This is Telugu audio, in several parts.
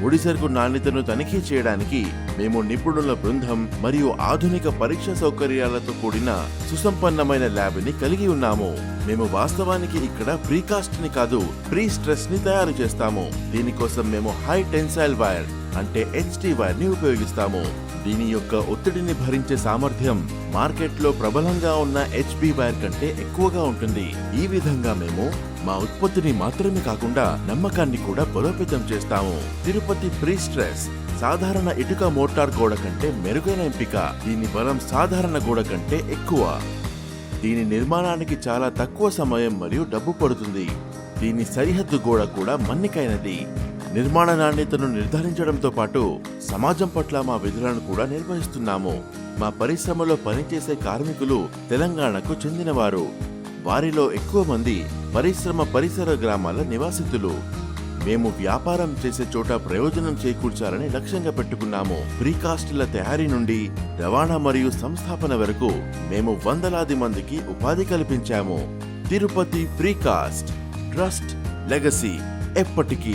ముడి సరుకు నాణ్యతను తనిఖీ చేయడానికి మేము నిపుణుల బృందం మరియు ఆధునిక పరీక్ష సౌకర్యాలతో కూడిన సుసంపన్నమైన ల్యాబ్ని కలిగి ఉన్నాము. మేము వాస్తవానికి ఇక్కడ ప్రీకాస్ట్ని కాదు ప్రీ స్ట్రెస్ని తయారు చేస్తాము. దీనికోసం మేము హై టెన్సైల్ వైర్ అంటే హెచ్డి వైర్ని ఉపయోగిస్తాము. దీని యొక్క ఒత్తిడిని భరించే సామర్థ్యం మార్కెట్లో ప్రబలంగా ఉన్న హెచ్బి వైర్ కంటే ఎక్కువగా ఉంటుంది. ఈ విధంగా మేము మా ఉత్పత్తిని మాత్రమే కాకుండా నమ్మకాన్ని కూడా బలోపేతం చేస్తాము. తిరుపతి ప్రీ స్ట్రెస్ సాధారణ ఇటుక మోటార్ గోడ కంటే మెరుగైన ఎంపిక. దీని బలం సాధారణ గోడ కంటే ఎక్కువ. దీని నిర్మాణానికి చాలా తక్కువ సమయం మరియు డబ్బు పడుతుంది. దీని సరిహద్దు గోడ కూడా మన్నికైనది. నిర్మాణ నాణ్యతను నిర్ధారించడంతో పాటు సమాజం పట్ల మా విధులను కూడా నిర్వహిస్తున్నాము. మా పరిశ్రమలో పనిచేసే కార్మికులు తెలంగాణకు చెందినవారు. వారిలో ఎక్కువ మంది పరిశ్రమ పరిసర గ్రామాల నివాసితులు. మేము వ్యాపారం చేసే చోట ప్రయోజనం చేకూర్చాలని లక్ష్యంగా పెట్టుకున్నాము. ప్రీకాస్ట్ల తయారీ నుండి రవాణా మరియు సంస్థాపన వరకు మేము వందలాది మందికి ఉపాధి కల్పించాము. తిరుపతి ప్రీకాస్ట్ ట్రస్ట్ లెగసీ ఎప్పటికీ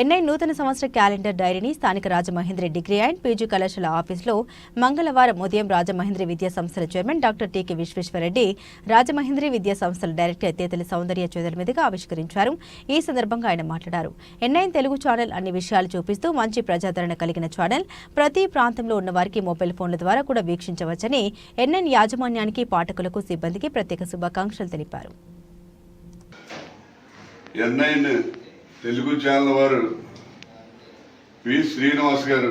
ఎన్ఐ నూతన సంవత్సర క్యాలెండర్ డైరీని స్థానిక రాజమహేంద్రి డిగ్రీ అండ్ పీజీ కళాశాల ఆఫీసులో మంగళవారం ఉదయం రాజమహేంద్రి విద్యా సంస్థల chairman doctor TK Visweswara Reddy Rajamahendri విద్యా సంస్థల డైరెక్టర్ తేతలి సౌందర్య చౌదరి మీదుగా ఆవిష్కరించారు. ఈ సందర్భంగా ఆయన మాట్లాడారు. ఎన్ఐ తెలుగు ఛానల్ అన్ని విషయాలు చూపిస్తూ మంచి ప్రజాదరణ కలిగిన ఛానల్. ప్రతి ప్రాంతంలో ఉన్న వారికి మొబైల్ ఫోన్ల ద్వారా కూడా వీక్షించవచ్చని ఎన్ఎన్ యాజమాన్యానికి పాఠకులకు సిబ్బందికి ప్రత్యేక శుభాకాంక్షలు తెలిపారు. ఎన్ఐన్ తెలుగు ఛానల్ వారు వి శ్రీనివాస్ గారు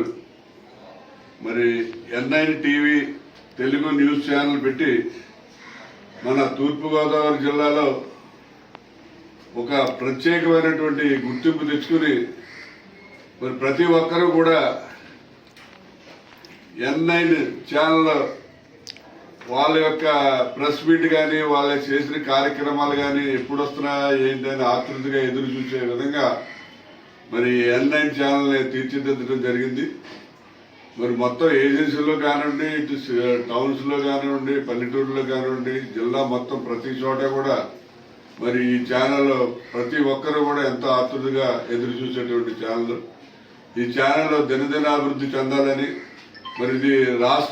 మరి NIN TV Telugu news channel పెట్టి మన తూర్పుగోదావరి జిల్లాలో ఒక ప్రత్యేకమైనటువంటి గుర్తింపు తెచ్చుకుని మరి ప్రతి ఒక్కరూ కూడా ఎన్ఐన్ ఛానల్ వాళ్ళ యొక్క ప్రెస్ మీట్ కానీ వాళ్ళ చేసిన కార్యక్రమాలు కానీ ఎప్పుడు వస్తున్నాయా ఏంటి అని ఆతృతగా ఎదురు చూసే విధంగా మరి ఎన్ నైన్ ఛానల్ని తీర్చిదిద్దడం జరిగింది. మరి మొత్తం ఏజెన్సీలో కానివ్వండి ఇటు టౌన్స్లో కానివ్వండి పల్లెటూరులో కానివ్వండి జిల్లా మొత్తం ప్రతి చోట కూడా మరి ఈ ఛానల్ ప్రతి ఒక్కరూ కూడా ఎంతో ఆతృతగా ఎదురు చూసేటువంటి ఛానల్. ఈ ఛానల్ దినదిన అభివృద్ధి చెందాలని మరి ఇది రాష్ట్ర